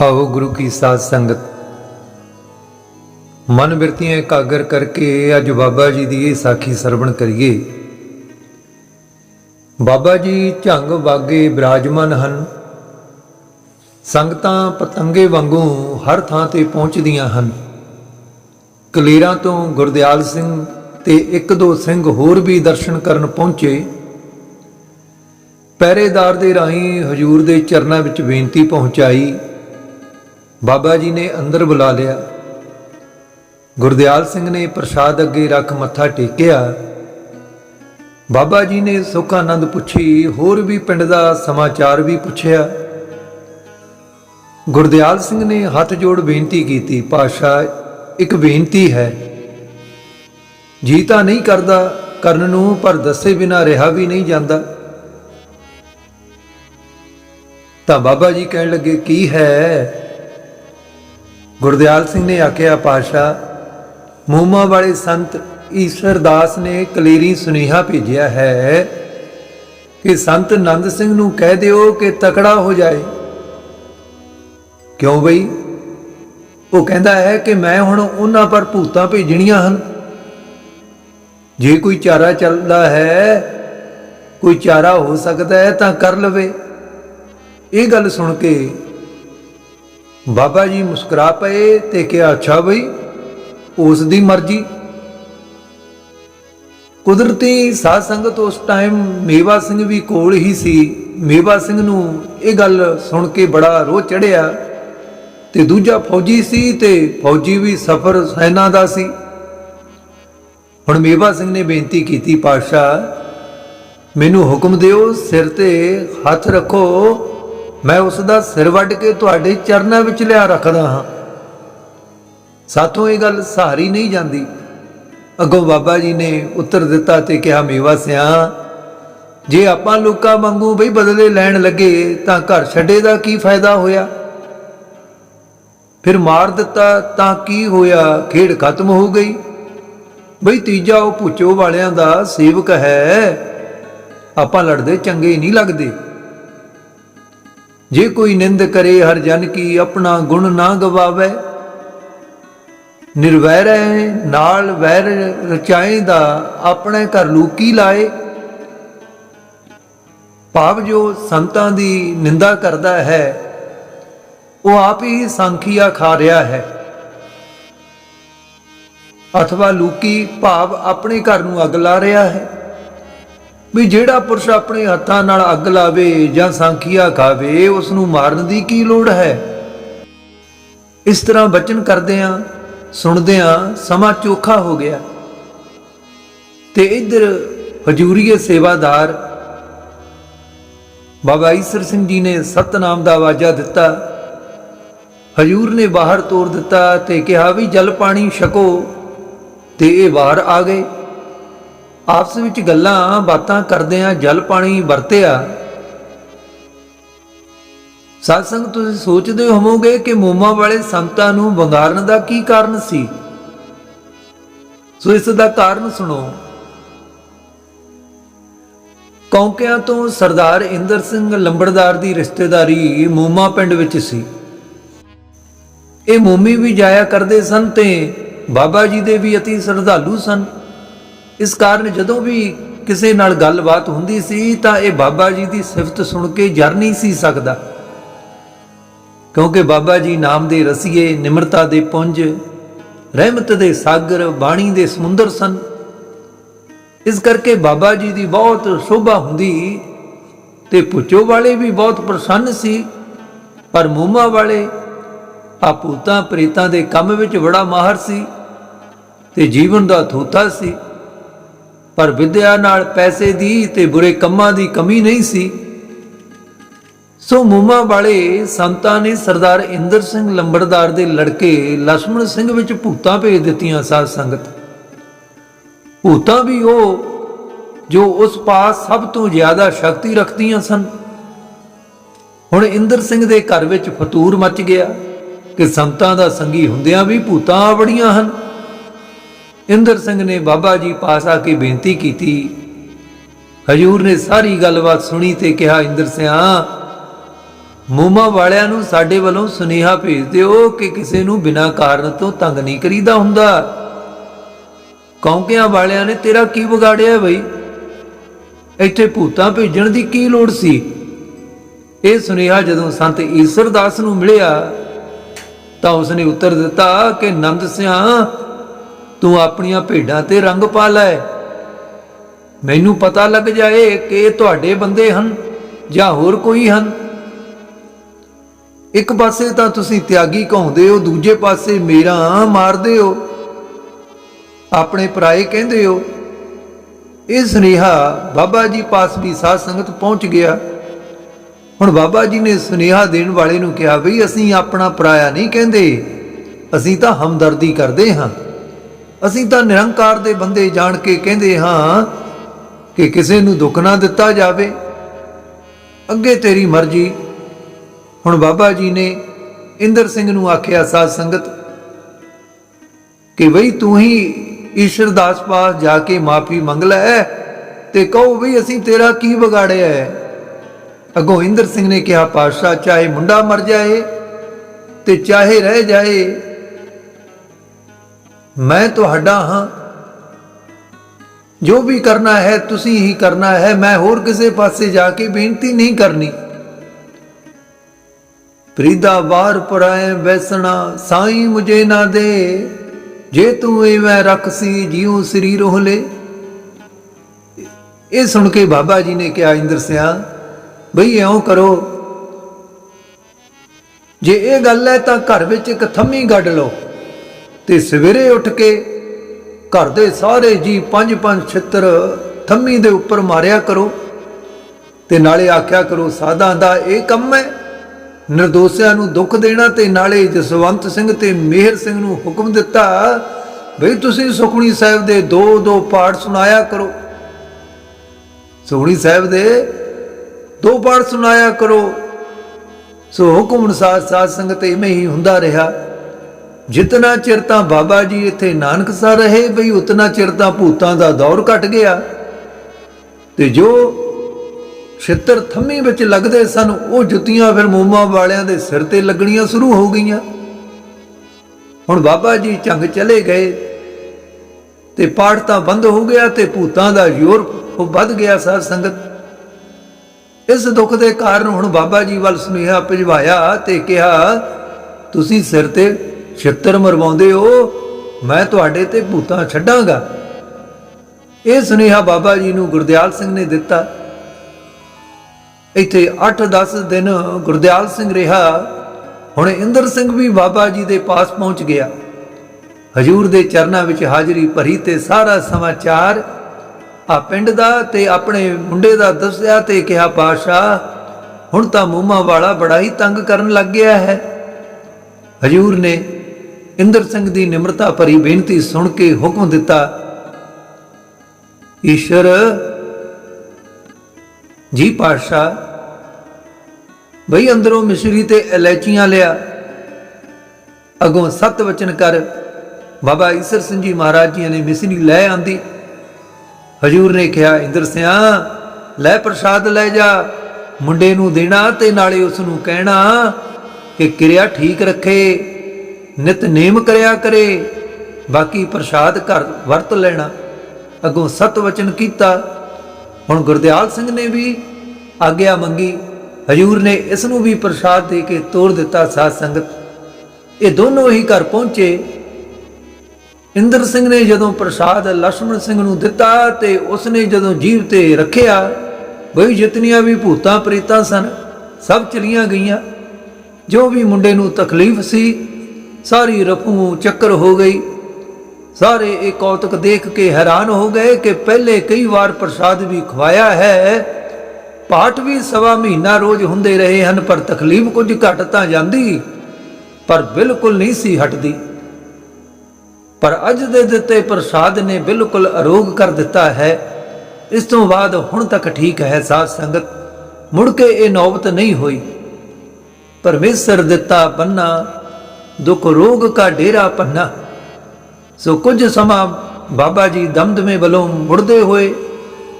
ਆਓ ਗੁਰੂ ਕੀ ਸਾਧ ਸੰਗਤ। ਮਨ ਬਿਰਤੀਆਂ ਇਕਾਗਰ ਕਰਕੇ ਅੱਜ ਬਾਬਾ ਜੀ ਦੀ ਇਹ ਸਾਖੀ ਸਰਵਣ ਕਰੀਏ। ਬਾਬਾ ਜੀ ਝੰਗ ਬਾਗੇ ਬਿਰਾਜਮਾਨ ਹਨ। ਸੰਗਤਾਂ ਪਤੰਗੇ ਵਾਂਗੂ ਹਰ ਥਾਂ ਤੇ ਪਹੁੰਚਦੀਆਂ ਹਨ। ਕਲੇਰਾਂ ਤੋਂ ਗੁਰਦਿਆਲ ਸਿੰਘ ਤੇ ਇੱਕ ਦੋ ਸਿੰਘ ਹੋਰ ਵੀ ਦਰਸ਼ਨ ਕਰਨ ਪਹੁੰਚੇ। ਪਹਿਰੇਦਾਰ ਦੇ ਰਾਹੀਂ ਹਜੂਰ ਦੇ ਚਰਨਾਂ ਵਿੱਚ ਬੇਨਤੀ ਪਹੁੰਚਾਈ। ਬਾਬਾ ਜੀ ਨੇ ਅੰਦਰ ਬੁਲਾ ਲਿਆ। ਗੁਰਦਿਆਲ ਸਿੰਘ ਨੇ ਪ੍ਰਸ਼ਾਦ ਅੱਗੇ ਰੱਖ ਮੱਥਾ ਟੇਕਿਆ। ਬਾਬਾ ਜੀ ਨੇ ਸੁੱਖ ਆਨੰਦ ਪੁੱਛੀ, ਹੋਰ ਵੀ ਪਿੰਡ ਦਾ ਸਮਾਚਾਰ ਵੀ ਪੁੱਛਿਆ। ਗੁਰਦਿਆਲ ਸਿੰਘ ਨੇ ਹੱਥ ਜੋੜ ਬੇਨਤੀ ਕੀਤੀ ਪਾਸ਼ਾ ਇੱਕ ਬੇਨਤੀ ਹੈ। ਜੀ ਤਾਂ ਨਹੀਂ ਕਰਦਾ, ਕਰਨ ਨੂੰ ਪਰ ਦੱਸੇ ਬਿਨਾ ਰਿਹਾ ਵੀ ਨਹੀਂ ਜਾਂਦਾ। ਤਾਂ ਬਾਬਾ ਜੀ ਕਹਿਣ ਲੱਗੇ, ਕੀ ਹੈ? ਗੁਰਦਿਆਲ ਸਿੰਘ ਨੇ ਆਖਿਆ ਪਾਸ਼ਾ ਮੂਮਾ ਵਾਲੇ ਸੰਤ ਈਸ਼ਰਦਾਸ ਨੇ ਕਲੀਰੀ ਸੁਨੇਹਾ ਭੇਜਿਆ ਹੈ ਕਿ ਸੰਤ ਨੰਦ ਸਿੰਘ ਨੂੰ ਕਹਿ ਦਿਓ ਕਿ ਤਕੜਾ ਹੋ ਜਾਏ। ਕਿਉਂ ਬਈ? ਉਹ ਕਹਿੰਦਾ ਹੈ ਕਿ ਮੈਂ ਹੁਣ ਉਹਨਾਂ ਪਰ ਭੂਤਾਂ ਭੇਜਣੀਆਂ ਹਨ। ਜੇ ਕੋਈ ਚਾਰਾ ਚੱਲਦਾ ਹੈ, ਕੋਈ ਚਾਰਾ ਹੋ ਸਕਦਾ ਹੈ ਤਾਂ ਕਰ ਲਵੇ। ਇਹ ਗੱਲ ਸੁਣ ਕੇ ਬਾਬਾ ਜੀ ਮੁਸਕਰਾ ਪਏ ਤੇ ਕਿਹਾ, ਅੱਛਾ ਬਈ, ਉਸ ਦੀ ਮਰਜ਼ੀ। ਕੁਦਰਤੀ ਸਾਧ ਸੰਗਤ ਉਸ ਟਾਈਮ ਮੇਵਾ ਸਿੰਘ ਵੀ ਕੋਲ ਹੀ ਸੀ। ਮੇਵਾ ਸਿੰਘ ਨੂੰ ਇਹ ਗੱਲ ਸੁਣ ਕੇ ਬੜਾ ਰੋਹ ਚੜਿਆ। ਤੇ ਦੂਜਾ ਫੌਜੀ ਸੀ ਤੇ ਫੌਜੀ ਵੀ ਸਫਰ ਸੈਨਾ ਦਾ ਸੀ। ਹੁਣ ਮੇਵਾ ਸਿੰਘ ਨੇ ਬੇਨਤੀ ਕੀਤੀ, ਪਾਤਸ਼ਾਹ, ਮੈਨੂੰ ਹੁਕਮ ਦਿਓ, ਸਿਰ ਤੇ ਹੱਥ ਰੱਖੋ ਮੈਂ ਉਸ ਦਾ ਸਿਰ ਵੱਢ ਕੇ ਤੁਹਾਡੇ ਚਰਨਾਂ ਵਿੱਚ ਲਿਆ ਰੱਖਦਾ ਹਾਂ। ਸਾਥੋਂ ਇਹ ਗੱਲ ਸਹਾਰੀ ਨਹੀਂ ਜਾਂਦੀ। ਅੱਗੋਂ ਬਾਬਾ ਜੀ ਨੇ ਉੱਤਰ ਦਿੱਤਾ ਤੇ ਕਿਹਾ, ਮੇਵਾ ਸਿਆ, ਜੇ ਆਪਾਂ ਲੋਕਾਂ ਵਾਂਗੂ ਬਈ ਬਦਲੇ ਲੈਣ ਲੱਗੇ, ਤਾਂ ਘਰ ਛੱਡੇ ਦਾ ਕੀ ਫਾਇਦਾ ਹੋਇਆ? ਫਿਰ ਮਾਰ ਦਿੱਤਾ ਤਾਂ ਕੀ ਹੋਇਆ? ਖੇਡ ਖਤਮ ਹੋ ਗਈ। ਬਈ ਤੀਜਾ ਉਹ ਭੁੱਚੋ ਵਾਲਿਆਂ ਦਾ ਸੇਵਕ ਹੈ। ਆਪਾਂ ਲੜਦੇ ਚੰਗੇ ਨਹੀਂ ਲੱਗਦੇ। ਜੇ ਕੋਈ ਨਿੰਦ ਕਰੇ ਹਰ ਜਨ ਕੀ ਆਪਣਾ ਗੁਣ ਨਾ ਗਵਾਵੇ। ਨਿਰਵੈਰ ਨਾਲ ਵੈਰ ਰਚਾਏ ਦਾ ਆਪਣੇ ਘਰ ਲੂਕੀ ਲਾਏ। ਭਾਵ ਜੋ ਸੰਤਾਂ ਦੀ ਨਿੰਦਾ ਕਰਦਾ ਹੈ, ਉਹ ਆਪ ਹੀ ਸੰਖੀਆ ਖਾ ਰਿਹਾ ਹੈ। ਅਥਵਾ ਲੂਕੀ ਭਾਵ ਆਪਣੇ ਘਰ ਨੂੰ ਅੱਗ ਲਾ ਰਿਹਾ ਹੈ। ਵੀ ਜਿਹੜਾ ਪੁਰਸ਼ ਆਪਣੇ ਹੱਥਾਂ ਨਾਲ ਅੱਗ ਲਾਵੇ ਜਾਂ ਸੰਖੀਆ ਖਾਵੇ ਉਸ ਨੂੰ ਮਾਰਨ ਦੀ ਕੀ ਲੋੜ ਹੈ? ਇਸ ਤਰ੍ਹਾਂ ਬਚਨ ਕਰਦਿਆਂ ਸੁਣਦਿਆਂ ਸਮਾਂ ਚੋਖਾ ਹੋ ਗਿਆ। ਤੇ ਇੱਧਰ ਹਜੂਰੀਏ ਸੇਵਾਦਾਰ ਬਾਬਾ ਈਸਰ ਸਿੰਘ ਜੀ ਨੇ ਸਤਨਾਮ ਦਾ ਆਵਾਜ਼ਾ ਦਿੱਤਾ। ਹਜੂਰ ਨੇ ਬਾਹਰ ਤੋਰ ਦਿੱਤਾ ਤੇ ਕਿਹਾ ਵੀ ਜਲ ਪਾਣੀ ਛਕੋ ਤੇ ਇਹ ਬਾਹਰ ਆ ਗਏ। ਆਪਸ ਵਿੱਚ ਗੱਲਾਂ, ਬਾਤਾਂ ਕਰਦਿਆਂ ਜਲ ਪਾਣੀ ਵਰਤਿਆ ਸਾਧ ਸੰਗਤ ਤੁਸੀਂ ਸੋਚਦੇ ਹੋਵੋਗੇ ਕਿ ਮੋਮਾ ਵਾਲੇ ਸੰਤਾਂ ਨੂੰ ਵੰਗਾਰਨ ਦਾ ਕੀ ਕਾਰਨ ਸੀ? ਸੋ ਇਸ ਦਾ ਕਾਰਨ ਸੁਣੋ। ਕੌਂਕਿਆਂ ਤੋਂ ਸਰਦਾਰ ਇੰਦਰ ਸਿੰਘ ਲੰਬੜਦਾਰ ਦੀ ਰਿਸ਼ਤੇਦਾਰੀ ਮੋਮਾ ਪਿੰਡ ਵਿੱਚ ਸੀ। ਇਹ ਮੋਮੀ ਵੀ ਜਾਇਆ ਕਰਦੇ ਸਨ ਤੇ ਬਾਬਾ ਜੀ ਦੇ ਵੀ ਅਤੀ ਸ਼ਰਧਾਲੂ ਸਨ। ਇਸ ਕਾਰਨ ਜਦੋਂ ਵੀ ਕਿਸੇ ਨਾਲ ਗੱਲਬਾਤ ਹੁੰਦੀ ਸੀ ਤਾਂ ਇਹ ਬਾਬਾ ਜੀ ਦੀ ਸਿਫਤ ਸੁਣ ਕੇ ਜਰ ਨਹੀਂ ਸੀ ਸਕਦਾ। ਕਿਉਂਕਿ ਬਾਬਾ ਜੀ ਨਾਮ ਦੇ ਰਸੀਏ, ਨਿਮਰਤਾ ਦੇ ਪੁੰਜ, ਰਹਿਮਤ ਦੇ ਸਾਗਰ, ਬਾਣੀ ਦੇ ਸਮੁੰਦਰ ਸਨ। ਇਸ ਕਰਕੇ ਬਾਬਾ ਜੀ ਦੀ ਬਹੁਤ ਸ਼ੋਭਾ ਹੁੰਦੀ ਤੇ ਪੁੱਚੋ ਵਾਲੇ ਵੀ ਬਹੁਤ ਪ੍ਰਸੰਨ ਸੀ, ਪਰ ਮੂਮਾ ਵਾਲੇ ਆਪੂਤਾਂ ਪ੍ਰੇਤਾਂ ਦੇ ਕੰਮ ਵਿੱਚ ਬੜਾ ਮਾਹਰ ਸੀ ਤੇ ਜੀਵਨ ਦਾ ਥੋਤਾ ਸੀ। ਪਰ ਵਿਦਿਆ ਨਾਲ ਪੈਸੇ ਦੀ ਤੇ ਬੁਰੇ ਕੰਮਾਂ ਦੀ ਕਮੀ ਨਹੀਂ ਸੀ। ਸੋ ਮੁਮਾ ਵਾਲੇ ਸੰਤਾਂ ਨੇ ਸਰਦਾਰ ਇੰਦਰ ਸਿੰਘ ਲੰਬੜਦਾਰ ਦੇ ਲੜਕੇ ਲక్ష్మణ ਸਿੰਘ ਵਿੱਚ ਭੂਤਾਂ ਭੇਜ ਦਿੱਤੀਆਂ ਸਾਧ ਸੰਗਤ। ਭੂਤਾਂ ਵੀ ਉਹ ਜੋ ਉਸ ਪਾਸ ਸਭ ਤੋਂ ਜ਼ਿਆਦਾ ਸ਼ਕਤੀ ਰੱਖਦੀਆਂ ਸਨ। ਹੁਣ ਇੰਦਰ ਸਿੰਘ ਦੇ ਘਰ ਵਿੱਚ ਫਤੂਰ ਮੱਚ ਗਿਆ ਕਿ ਸੰਤਾਂ ਦਾ ਸੰਗੀ ਹੁੰਦਿਆਂ ਵੀ ਭੂਤਾਂ ਬੜੀਆਂ ਹਨ। ਇੰਦਰ ਸਿੰਘ ਨੇ ਬਾਬਾ ਜੀ ਪਾਸ ਆ ਕੇ ਬੇਨਤੀ ਕੀਤੀ। ਹਜੂਰ ਨੇ ਸਾਰੀ ਗੱਲਬਾਤ ਸੁਣੀ ਤੇ ਕਿਹਾ, ਇੰਦਰ ਸਿਆ, ਮੂਮਾ ਵਾਲਿਆਂ ਨੂੰ ਸਾਡੇ ਵੱਲੋਂ ਸੁਨੇਹਾ ਭੇਜ ਦਿਓ ਕਿ ਕਿਸੇ ਨੂੰ ਬਿਨਾਂ ਕਾਰਨ ਤੋਂ ਤੰਗ ਨਹੀਂ ਕਰੀਦਾ ਹੁੰਦਾ। ਕੌਂਕਿਆਂ ਵਾਲਿਆਂ ਨੇ ਤੇਰਾ ਕੀ ਵਿਗਾੜਿਆ ਬਈ? ਇੱਥੇ ਭੂਤਾਂ ਭੇਜਣ ਦੀ ਕੀ ਲੋੜ ਸੀ? ਇਹ ਸੁਨੇਹਾ ਜਦੋਂ ਸੰਤ ਈਸ਼ਰ ਦਾਸ ਨੂੰ ਮਿਲਿਆ, ਤਾਂ ਉਸਨੇ ਉੱਤਰ ਦਿੱਤਾ ਕਿ, ਨੰਦ ਸਿਆ ਤੂੰ ਆਪਣੀਆਂ ਭੇਡਾਂ ਤੇ ਰੰਗ ਪਾ ਲੈ। ਮੈਨੂੰ ਪਤਾ ਲੱਗ ਜਾਏ ਕਿ ਇਹ ਤੁਹਾਡੇ ਬੰਦੇ ਹਨ ਜਾਂ ਹੋਰ ਕੋਈ ਹਨ। ਇੱਕ ਪਾਸੇ ਤਾਂ ਤੁਸੀਂ ਤਿਆਗੀ ਕਹਾਉਂਦੇ ਹੋ, ਦੂਜੇ ਪਾਸੇ ਮੇਰਾ ਮਾਰਦੇ ਹੋ। ਆਪਣੇ ਪਰਾਏ ਕਹਿੰਦੇ ਹੋ, ਇਹ ਸੁਨੇਹਾ ਬਾਬਾ ਜੀ ਪਾਸ ਵੀ ਸਾਧ ਸੰਗਤ ਪਹੁੰਚ ਗਿਆ। ਹੁਣ ਬਾਬਾ ਜੀ ਨੇ ਸੁਨੇਹਾ ਦੇਣ ਵਾਲੇ ਨੂੰ ਕਿਹਾ ਵੀ ਅਸੀਂ ਆਪਣਾ ਪਰਾਇਆ ਨਹੀਂ ਕਹਿੰਦੇ, ਅਸੀਂ ਤਾਂ ਹਮਦਰਦੀ ਕਰਦੇ ਹਾਂ। ਅਸੀਂ ਤਾਂ ਨਿਰੰਕਾਰ ਦੇ ਬੰਦੇ ਜਾਣ ਕੇ ਕਹਿੰਦੇ ਹਾਂ ਕਿ ਕਿਸੇ ਨੂੰ ਦੁੱਖ ਨਾ ਦਿੱਤਾ ਜਾਵੇ। ਅੱਗੇ ਤੇਰੀ ਮਰਜ਼ੀ। ਹੁਣ ਬਾਬਾ ਜੀ ਨੇ ਇੰਦਰ ਸਿੰਘ ਨੂੰ ਆਖਿਆ, ਸਾਧ ਸੰਗਤ, ਕਿ ਬਈ ਤੂੰ ਹੀ ਈਸ਼ਰ ਦਾਸ ਪਾਸ ਜਾ ਕੇ ਮਾਫੀ ਮੰਗ ਲੈ ਤੇ ਕਹੋ ਬਈ ਅਸੀਂ ਤੇਰਾ ਕੀ ਵਿਗਾੜਿਆ ਹੈ? ਅਗੋ ਇੰਦਰ ਸਿੰਘ ਨੇ ਕਿਹਾ, ਪਾਤਸ਼ਾਹ, ਚਾਹੇ ਮੁੰਡਾ ਮਰ ਜਾਏ ਤੇ ਚਾਹੇ ਰਹਿ ਜਾਏ ਮੈਂ ਤੁਹਾਡਾ ਹਾਂ। ਜੋ ਵੀ ਕਰਨਾ ਹੈ, ਤੁਸੀਂ ਹੀ ਕਰਨਾ ਹੈ। ਮੈਂ ਹੋਰ ਕਿਸੇ ਪਾਸੇ ਜਾ ਕੇ ਬੇਨਤੀ ਨਹੀਂ ਕਰਨੀ। ਪ੍ਰੀਦਾ ਵਾਰ ਪਰਾਏ ਬੈਸਣਾ, ਸਾਈ ਮੁਝੇ ਨਾ ਦੇ। ਜੇ ਤੂੰ ਐਵੇਂ ਰੱਖਸੀ ਜਿਉ ਸਰੀਰ ਹੋਲੇ ਇਹ ਸੁਣ ਕੇ ਬਾਬਾ ਜੀ ਨੇ ਕਿਹਾ, ਇੰਦਰ ਸਿਆ, ਬਈ ਐਉਂ ਕਰੋ। ਜੇ ਇਹ ਗੱਲ ਹੈ, ਤਾਂ ਘਰ ਵਿੱਚ ਇੱਕ ਥੰਮੀ ਗੱਡ ਲਓ। ਤੇ ਸਵੇਰੇ ਉੱਠ ਕੇ ਘਰ ਦੇ ਸਾਰੇ ਜੀ ਪੰਜ ਪੰਜ ਛਿੱਤਰ ਥੰਮੀ ਦੇ ਉੱਪਰ ਮਾਰਿਆ ਕਰੋ ਤੇ ਨਾਲੇ ਆਖਿਆ ਕਰੋ, ਸਾਧਾਂ ਦਾ ਇਹ ਕੰਮ ਹੈ। ਨਿਰਦੋਸ਼ਿਆਂ ਨੂੰ ਦੁੱਖ ਦੇਣਾ ਤੇ ਨਾਲੇ ਜਸਵੰਤ ਸਿੰਘ ਤੇ ਮਿਹਰ ਸਿੰਘ ਨੂੰ ਹੁਕਮ ਦਿੱਤਾ, ਬਈ ਤੁਸੀਂ ਸੁਖਣੀ ਸਾਹਿਬ ਦੇ ਦੋ ਦੋ ਪਾਠ ਸੁਣਾਇਆ ਕਰੋ। ਸੁਖਣੀ ਸਾਹਿਬ ਦੇ ਦੋ ਪਾਠ ਸੁਣਾਇਆ ਕਰੋ। ਸੋ ਹੁਕਮ ਅਨੁਸਾਰ ਸਾਧ ਸੰਗਤ ਇਵੇਂ ਹੀ ਹੁੰਦਾ ਰਿਹਾ। ਜਿਤਨਾ ਚਿਰ ਤਾਂ ਬਾਬਾ ਜੀ ਇੱਥੇ ਨਾਨਕਸਰ ਰਹੇ, ਬਈ ਉਤਨਾ ਚਿਰ ਤਾਂ ਭੂਤਾਂ ਦਾ ਦੌਰ ਘਟ ਗਿਆ। ਤੇ ਜੋ ਛਿੱਤਰ ਥੰਮੀ ਵਿੱਚ ਲੱਗਦੇ ਸਨ, ਉਹ ਜੁੱਤੀਆਂ ਫਿਰ ਮੋਮਾ ਵਾਲਿਆਂ ਦੇ ਸਿਰ ਤੇ ਲੱਗਣੀਆਂ ਸ਼ੁਰੂ ਹੋ ਗਈਆਂ। ਹੁਣ ਬਾਬਾ ਜੀ ਝੰਗ ਚਲੇ ਗਏ ਤੇ ਪਾਠ ਤਾਂ ਬੰਦ ਹੋ ਗਿਆ ਤੇ ਭੂਤਾਂ ਦਾ ਜ਼ੋਰ ਉਹ ਵੱਧ ਗਿਆ ਸਾਧ ਸੰਗਤ। ਇਸ ਦੁੱਖ ਦੇ ਕਾਰਨ ਹੁਣ ਬਾਬਾ ਜੀ ਵੱਲ ਸੁਨੇਹਾ ਭਿਜਵਾਇਆ ਤੇ ਕਿਹਾ, ਤੁਸੀਂ ਸਿਰ ਤੇ ਛਿੱਤਰ ਮਰਵਾਉਂਦੇ ਹੋ, ਮੈਂ ਤੁਹਾਡੇ ਤੇ ਭੂਤਾਂ ਛੱਡਾਂਗਾ। ਇਹ ਸੁਨੇਹਾ ਬਾਬਾ ਜੀ ਨੂੰ ਗੁਰਦਿਆਲ ਸਿੰਘ ਨੇ ਦਿੱਤਾ। ਇੱਥੇ 8-10 ਦਿਨ ਗੁਰਦਿਆਲ ਸਿੰਘ ਰਿਹਾ। ਹੁਣ ਇੰਦਰ ਸਿੰਘ ਵੀ ਬਾਬਾ ਜੀ ਦੇ ਪਾਸ ਪਹੁੰਚ ਗਿਆ। ਹਜੂਰ ਦੇ ਚਰਨਾਂ ਵਿੱਚ ਹਾਜ਼ਰੀ ਭਰੀ ਤੇ ਸਾਰਾ ਸਮਾਚਾਰ ਆ ਪਿੰਡ ਦਾ ਤੇ ਆਪਣੇ ਮੁੰਡੇ ਦਾ ਦੱਸਿਆ ਤੇ ਕਿਹਾ ਪਾਸ਼ਾ ਹੁਣ ਤਾਂ ਮੂਮਾ ਵਾਲਾ ਬੜਾ ਹੀ ਤੰਗ ਕਰਨ ਲੱਗ ਗਿਆ ਹੈ। ਹਜੂਰ ਨੇ ਇੰਦਰ ਸਿੰਘ ਦੀ ਨਿਮਰਤਾ ਭਰੀ ਬੇਨਤੀ ਸੁਣ ਕੇ ਹੁਕਮ ਦਿੱਤਾ, ਈਸ਼ਰ, ਜੀ ਪਾਸ਼ਾ ਬਈ ਅੰਦਰੋਂ ਮਿਸ਼ਰੀ ਤੇ ਇਲਾਇਚੀਆਂ ਲਿਆ। ਅਗੋਂ ਸਤ ਵਚਨ ਕਰ, ਬਾਬਾ ਈਸਰ ਸਿੰਘ ਜੀ ਮਹਾਰਾਜ ਜੀ ਨੇ ਮਿਸਰੀ ਲੈ ਆਂਦੀ। ਹਜੂਰ ਨੇ ਕਿਹਾ, ਇੰਦਰ ਸਿਆ, ਲੈ ਪ੍ਰਸ਼ਾਦ ਲੈ ਜਾ, ਮੁੰਡੇ ਨੂੰ ਦੇਣਾ ਤੇ ਨਾਲੇ ਉਸ ਨੂੰ ਕਹਿਣਾ ਕਿ ਕਿਰਿਆ ਠੀਕ ਰੱਖੇ। ਨਿਤਨੇਮ ਕਰਿਆ ਕਰੇ, ਬਾਕੀ ਪ੍ਰਸ਼ਾਦ ਘਰ ਵਰਤ ਲੈਣਾ। ਅਗੋਂ ਸਤ ਵਚਨ ਕੀਤਾ। ਹੁਣ ਗੁਰਦਿਆਲ ਸਿੰਘ ਨੇ ਵੀ ਆਗਿਆ ਮੰਗੀ। ਹਜੂਰ ਨੇ ਇਸ ਨੂੰ ਵੀ ਪ੍ਰਸ਼ਾਦ ਦੇ ਕੇ ਤੋਰ ਦਿੱਤਾ ਸਾਧ ਸੰਗਤ। ਇਹ ਦੋਨੋਂ ਹੀ ਘਰ ਪਹੁੰਚੇ। ਇੰਦਰ ਸਿੰਘ ਨੇ ਜਦੋਂ ਪ੍ਰਸ਼ਾਦ ਲక్ష్మణ ਸਿੰਘ ਨੂੰ ਦਿੱਤਾ ਤੇ ਉਸ ਨੇ ਜਦੋਂ ਜੀਵ ਤੇ ਰੱਖਿਆ, ਬਈ ਜਿਤਨੀਆਂ ਵੀ ਭੂਤਾਂ ਪ੍ਰੇਤਾਂ ਸਨ, ਸਭ ਚਲੀਆਂ ਗਈਆਂ। ਜੋ ਵੀ ਮੁੰਡੇ ਨੂੰ ਤਕਲੀਫ ਸੀ ਸਾਰੀ ਰਫੂ ਚੱਕਰ ਹੋ ਗਈ। ਸਾਰੇ ਇਹ ਕੌਤਕ ਦੇਖ ਕੇ ਹੈਰਾਨ ਹੋ ਗਏ ਕਿ ਪਹਿਲੇ ਕਈ ਵਾਰ ਪ੍ਰਸ਼ਾਦ ਵੀ ਖਵਾਇਆ ਹੈ। ਪਾਠ ਵੀ ਸਵਾ ਮਹੀਨਾ ਰੋਜ਼ ਹੁੰਦੇ ਰਹੇ ਹਨ, ਪਰ ਤਕਲੀਫ ਕੁਝ ਘਟ ਤਾਂ ਜਾਂਦੀ, ਪਰ ਬਿਲਕੁਲ ਨਹੀਂ ਸੀ ਹਟਦੀ। ਪਰ ਅੱਜ ਦੇ ਦਿੱਤੇ ਪ੍ਰਸਾਦ ਨੇ ਬਿਲਕੁਲ ਅਰੋਗ ਕਰ ਦਿੱਤਾ ਹੈ। ਇਸ ਤੋਂ ਬਾਅਦ ਹੁਣ ਤੱਕ ਠੀਕ ਹੈ ਸਾਧ ਸੰਗਤ। ਮੁੜ ਕੇ ਇਹ ਨੌਬਤ ਨਹੀਂ ਹੋਈ। ਪਰਮੇਸ਼ਰ ਦਿੱਤਾ ਪੰਨਾ ਦੁੱਖ ਰੋਗ ਕਾ ਡੇਰਾ ਪੰਨਾ ਸੋ ਕੁਝ ਸਮਾਂ ਬਾਬਾ ਜੀ ਦਮਦਮੇ ਵੱਲੋਂ ਮੁੜਦੇ ਹੋਏ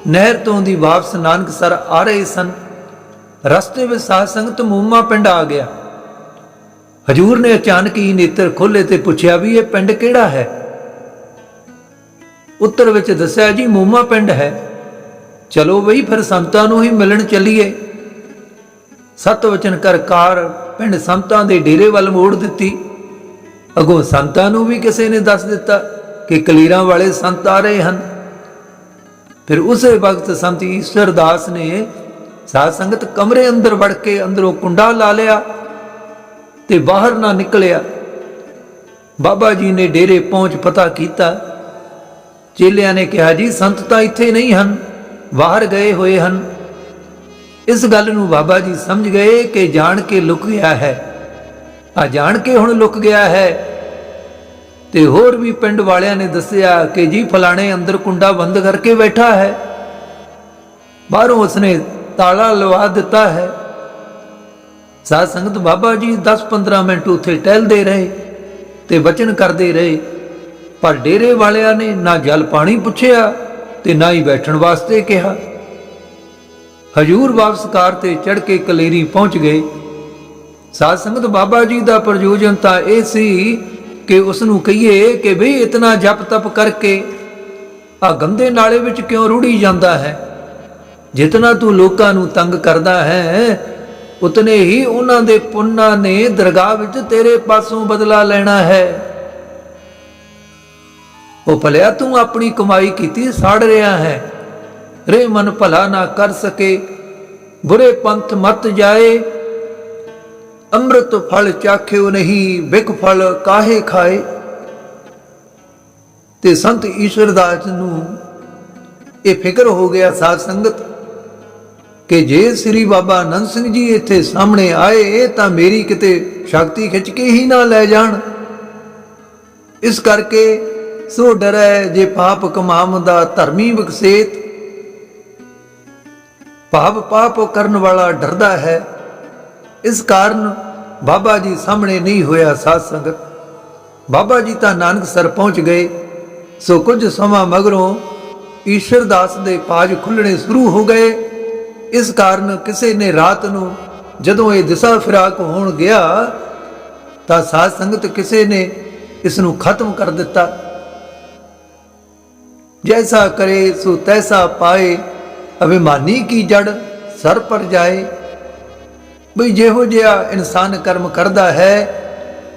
ਨਹਿਰ ਤੋਂ ਦੀ ਵਾਪਸ ਨਾਨਕਸਰ ਆ ਰਹੇ ਸਨ। ਰਸਤੇ ਵਿੱਚ ਸਾਧ ਸੰਗਤ ਮੂਮਾ ਪਿੰਡ ਆ ਗਿਆ। ਹਜੂਰ ਨੇ ਅਚਾਨਕ ਹੀ ਨੇਤਰ ਖੋਲੇ ਤੇ ਪੁੱਛਿਆ ਵੀ ਇਹ ਪਿੰਡ ਕਿਹੜਾ ਹੈ? ਉੱਤਰ ਵਿੱਚ ਦੱਸਿਆ ਜੀ ਮੂਮਾ ਪਿੰਡ ਹੈ। ਚਲੋ ਬਈ ਫਿਰ ਸੰਤਾਂ ਨੂੰ ਹੀ ਮਿਲਣ ਚੱਲੀਏ। ਸਤ ਵਚਨ ਕਰ ਕਾਰ ਪਿੰਡ ਸੰਤਾਂ ਦੇ ਡੇਰੇ ਵੱਲ ਮੋੜ ਦਿੱਤੀ। ਅਗੋਂ ਸੰਤਾਂ ਨੂੰ ਵੀ ਕਿਸੇ ਨੇ ਦੱਸ ਦਿੱਤਾ ਕਿ ਕਲੀਰਾਂ ਵਾਲੇ ਸੰਤ ਆ ਰਹੇ ਹਨ। ਫਿਰ ਉਸੇ ਵਕਤ ਸੰਤ ਈਸ਼ਵਰ ਦਾਸ ਨੇ ਸਾਧ ਸੰਗਤ ਕਮਰੇ ਅੰਦਰ ਵੜ ਕੇ ਅੰਦਰੋਂ ਕੁੰਡਾ ਲਾ ਲਿਆ ਤੇ ਬਾਹਰ ਨਾ ਨਿਕਲਿਆ। ਬਾਬਾ ਜੀ ਨੇ ਡੇਰੇ ਪਹੁੰਚ ਪਤਾ ਕੀਤਾ। ਚੇਲਿਆਂ ਨੇ ਕਿਹਾ, ਜੀ, ਸੰਤ ਤਾਂ ਇੱਥੇ ਨਹੀਂ ਹਨ, ਬਾਹਰ ਗਏ ਹੋਏ ਹਨ। ਇਸ ਗੱਲ ਨੂੰ ਬਾਬਾ ਜੀ ਸਮਝ ਗਏ ਕਿ ਜਾਣ ਕੇ ਲੁਕ ਗਿਆ ਹੈ। ਆ ਜਾਣ ਕੇ ਹੁਣ ਲੁਕ ਗਿਆ ਹੈ। ਤੇ ਹੋਰ ਵੀ ਪਿੰਡ ਵਾਲਿਆਂ ਨੇ ਦੱਸਿਆ ਕਿ ਜੀ ਫਲਾਣੇ ਅੰਦਰ ਕੁੰਡਾ ਬੰਦ ਕਰਕੇ ਬੈਠਾ ਹੈ। ਬਾਹਰੋਂ ਉਸਨੇ ਤਾਲਾ ਲਵਾ ਦਿੱਤਾ ਹੈ। ਸਾਧ ਸੰਗਤ ਬਾਬਾ ਜੀ 10-15 ਮਿੰਟ ਉੱਥੇ ਟਹਿਲਦੇ ਰਹੇ ਤੇ ਵਚਨ ਕਰਦੇ ਰਹੇ। ਪਰ ਡੇਰੇ ਵਾਲਿਆਂ ਨੇ ਨਾ ਜਲ ਪਾਣੀ ਪੁੱਛਿਆ ਤੇ ਨਾ ਹੀ ਬੈਠਣ ਵਾਸਤੇ ਕਿਹਾ। ਹਜੂਰ ਵਾਪਸ ਕਾਰ ਤੇ ਚੜ ਕੇ ਕਲੇਰੀ ਪਹੁੰਚ ਗਏ। ਸਾਧ ਸੰਗਤ ਬਾਬਾ ਜੀ ਦਾ ਪ੍ਰਯੋਜਨ ਤਾਂ ਇਹ ਸੀ ਕਿ ਉਸ ਨੂੰ ਕਹੀਏ ਕਿ ਵੀ ਇਤਨਾ ਜਪ ਤਪ ਕਰਕੇ ਆ ਗੰਦੇ ਨਾਲੇ ਵਿੱਚ ਕਿਉਂ ਰੁੜੀ ਜਾਂਦਾ ਹੈ? ਜਿਤਨਾ ਤੂੰ ਲੋਕਾਂ ਨੂੰ ਤੰਗ ਕਰਦਾ ਹੈ, ਉਤਨੇ ਹੀ ਉਹਨਾਂ ਦੇ ਪੁੰਨਾਂ ਨੇ ਦਰਗਾਹ ਵਿੱਚ ਤੇਰੇ ਪਾਸੋਂ ਬਦਲਾ ਲੈਣਾ ਹੈ। ਉਹ ਭਲਿਆ ਤੂੰ ਆਪਣੀ ਕਮਾਈ ਕੀਤੀ ਸਾੜ ਰਿਹਾ ਹੈ। ਰੇ ਮਨ ਭਲਾ ਨਾ ਕਰ ਸਕੇ। ਬੁਰੇ ਪੰਥ ਮਤ ਜਾਏ। ਅੰਮ੍ਰਿਤ ਫਲ ਚਾਖਿਓ ਨਹੀਂ ਵਿਖ ਫਲ ਕਾਹੇ ਖਾਏ। ਤੇ ਸੰਤ ਈਸ਼ਵਰਦਾਸ ਨੂੰ ਇਹ ਫਿਕਰ ਹੋ ਗਿਆ ਸਾਧ ਸੰਗਤ, ਕਿ ਜੇ ਸ੍ਰੀ ਬਾਬਾ ਅਨੰਦ ਸਿੰਘ ਜੀ ਇੱਥੇ ਸਾਹਮਣੇ ਆਏ ਤਾਂ ਮੇਰੀ ਕਿਤੇ ਸ਼ਕਤੀ ਖਿੱਚ ਕੇ ਹੀ ਨਾ ਲੈ ਜਾਣ। ਇਸ ਕਰਕੇ ਸੋ ਡਰੈ ਜੇ ਪਾਪ ਕਮਾਮ ਦਾ ਧਰਮੀ ਵਿਕਸੇਤ। ਭਾਵ ਪਾਪ ਕਰਨ ਵਾਲਾ ਡਰਦਾ ਹੈ। ਇਸ ਕਾਰਨ ਬਾਬਾ ਜੀ ਸਾਹਮਣੇ ਨਹੀਂ ਹੋਇਆ ਸਾਧ ਸੰਗਤ। ਬਾਬਾ ਜੀ ਤਾਂ ਨਾਨਕ ਸਰ ਪਹੁੰਚ ਗਏ। ਸੋ ਕੁਝ ਸਮਾਂ ਮਗਰੋਂ ਈਸ਼ਰ ਦਾਸ ਦੇ ਪਾਜ ਖੁੱਲਣੇ ਸ਼ੁਰੂ ਹੋ ਗਏ। ਇਸ ਕਾਰਨ ਕਿਸੇ ਨੇ ਰਾਤ ਨੂੰ ਜਦੋਂ ਇਹ ਦਿਸ਼ਾ ਫਿਰਾਕ ਹੋਣ ਗਿਆ, ਤਾਂ ਸਾਧ ਸੰਗਤ ਕਿਸੇ ਨੇ ਇਸ ਨੂੰ ਖਤਮ ਕਰ ਦਿੱਤਾ। ਜੈਸਾ ਕਰੇ ਸੋ ਤੈਸਾ ਪਾਏ। ਅਭਿਮਾਨੀ ਕੀ ਜੜ ਸਰ ਪਰ ਜਾਏ? ਬਈ ਜਿਹੋ ਜਿਹਾ ਇਨਸਾਨ ਕਰਮ ਕਰਦਾ ਹੈ,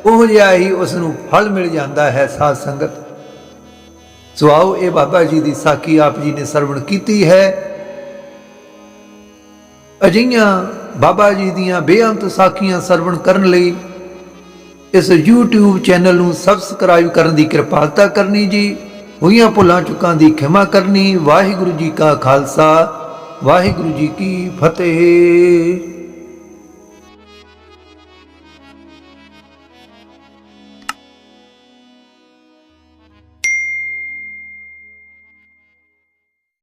ਉਹ ਜਿਹਾ ਹੀ ਉਸ ਨੂੰ ਫਲ ਮਿਲ ਜਾਂਦਾ ਹੈ ਸਾਧ ਸੰਗਤ। ਸੋ ਆਓ ਇਹ ਬਾਬਾ ਜੀ ਦੀ ਸਾਖੀ ਆਪ ਜੀ ਨੇ ਸਰਵਣ ਕੀਤੀ ਹੈ। ਅਜਿਹੀਆਂ ਬਾਬਾ ਜੀ ਦੀਆਂ ਬੇਅੰਤ ਸਾਖੀਆਂ ਸਰਵਣ ਕਰਨ ਲਈ ਇਸ YouTube ਚੈਨਲ ਨੂੰ ਸਬਸਕ੍ਰਾਈਬ ਕਰਨ ਦੀ ਕਿਰਪਾਲਤਾ ਕਰਨੀ ਜੀ। ਹੋਈਆਂ ਭੁੱਲਾਂ ਚੁੱਕਾਂ ਦੀ ਖਿਮਾ ਕਰਨੀ। ਵਾਹਿਗੁਰੂ ਜੀ ਕਾ ਖਾਲਸਾ ਵਾਹਿਗੁਰੂ ਜੀ ਕੀ ਫਤਿਹ।